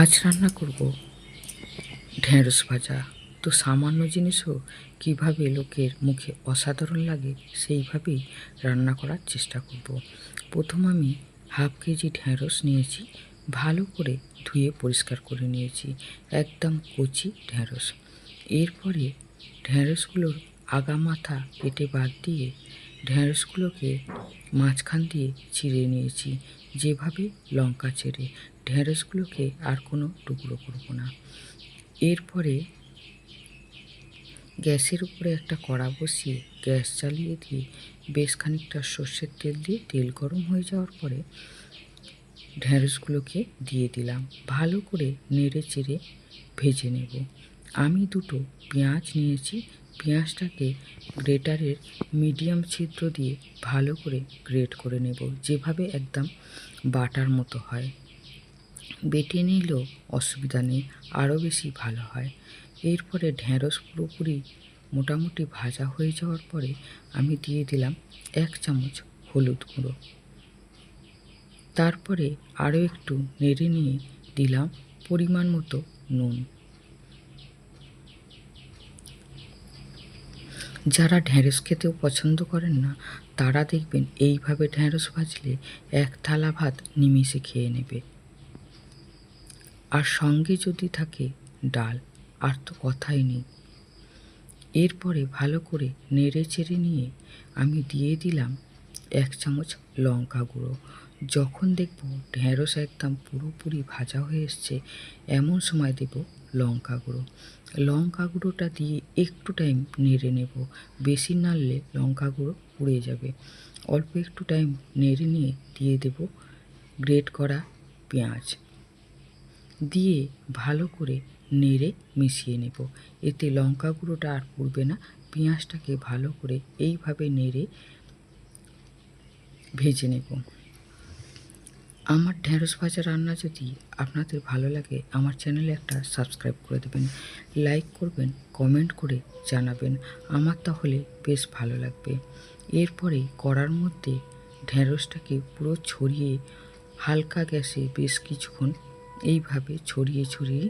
আজ রান্না করব। ঢেঁড়স ভাজা। তো সামান্য জিনিসও কীভাবে লোকের মুখে অসাধারণ লাগে, সেইভাবেই রান্না করার চেষ্টা করব। প্রথম আমি হাফ কেজি ঢেঁড়স নিয়েছি, ভালো করে ধুয়ে পরিষ্কার করে নিয়েছি, একদম কচি ঢেঁড়স। এরপরে ঢেঁড়সগুলোর আগা মাথা কেটে বাদ দিয়ে ঢেঁড়সগুলোকে মাঝখান দিয়ে চিড়ে নিয়েছি, যেভাবে লঙ্কা চেড়ে ঢেঁড়সগুলোকে আর কোনো টুকরো করব না। এরপরে গ্যাসের উপরে একটা কড়া বসিয়ে গ্যাস চালিয়ে দিয়ে বেশ খানিকটা সর্ষের তেল দিয়ে তেল গরম হয়ে যাওয়ার পরে ঢেঁড়সগুলোকে দিয়ে দিলাম। ভালো করে নেড়ে চেড়ে ভেজে নেব। আমি দুটো পেঁয়াজ নিয়েছি। পেঁয়াজটাকে গ্রেটারের মিডিয়াম ছিদ্র দিয়ে ভালো করে গ্রেট করে নেব। যেভাবে একদম বাটার মতো হয়। বেটে নিলেও অসুবিধা নেই, আরও বেশি ভালো হয়। এরপরে ঢেঁড়স পুরোপুরি মোটামুটি ভাজা হয়ে যাওয়ার পরে আমি দিয়ে দিলাম এক চামচ হলুদ গুঁড়ো। তারপরে আরও একটু নেড়ে নিয়ে দিলাম পরিমাণ মতো নুন। যারা ঢেঁড়স খেতেও পছন্দ করেন না, তারা দেখবেন এইভাবে ঢেঁড়স ভাজলে এক থালা ভাত নিমিষে খেয়ে নেবে। আর সঙ্গে যদি থাকে ডাল, আর তো কথাই নেই। এরপরে ভালো করে নেড়ে চেড়ে নিয়ে আমি দিয়ে দিলাম এক চামচ লঙ্কা গুঁড়ো। যখন দেখব ঢেঁড়স একদম পুরোপুরি ভাজা হয়ে এসছে, এমন সময় দেব লঙ্কা গুঁড়ো। লঙ্কা গুঁড়োটা দিয়ে একটু টাইম নেড়ে নেব। বেশি নাড়লে লঙ্কা গুঁড়ো পুড়ে যাবে। অল্প একটু টাইম নেড়ে নিয়ে দিয়ে দেব গ্রেট করা পেঁয়াজ। দিয়ে ভালো করে নেড়ে মিশিয়ে নেব। এতে লঙ্কা গুঁড়োটা আর পুড়বে না। পেঁয়াজটাকে ভালো করে এইভাবে নেড়ে ভেজে নেব। আমার ঢেঁড়স ভাজা রান্না যদি আপনাদের ভালো লাগে, আমার চ্যানেলে একটা সাবস্ক্রাইব করে দেবেন। লাইক করবেন, কমেন্ট করে জানাবেন। আমার তাহলে বেশ ভালো লাগবে। এরপরে কড়ার মধ্যে ঢেঁড়সটাকে পুরো ছড়িয়ে হালকা গ্যাসে বেশ কিছুক্ষণ এইভাবে ছড়িয়ে ছড়িয়ে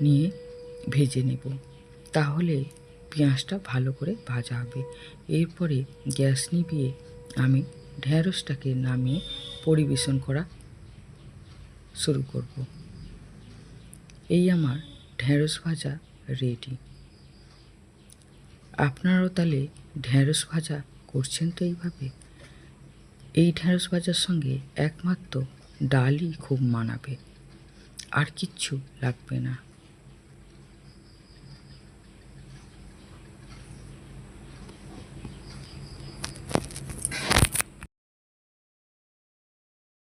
নিয়ে ভেজে নেব। তাহলে পেঁয়াজটা ভালো করে ভাজা হবে। এরপরে গ্যাস নিভিয়ে আমি ঢেঁড়সটাকে নামিয়ে পরিবেশন করা শুরু করব। এই আমার ঢেঁড়স ভাজা রেডি। আপনারাও তাহলে ঢেঁড়স ভাজা করছেন তো এইভাবে? এই ঢেঁড়স ভাজার সঙ্গে একমাত্র ডালই খুব মানাবে। আর কিচ্ছু লাগবে না।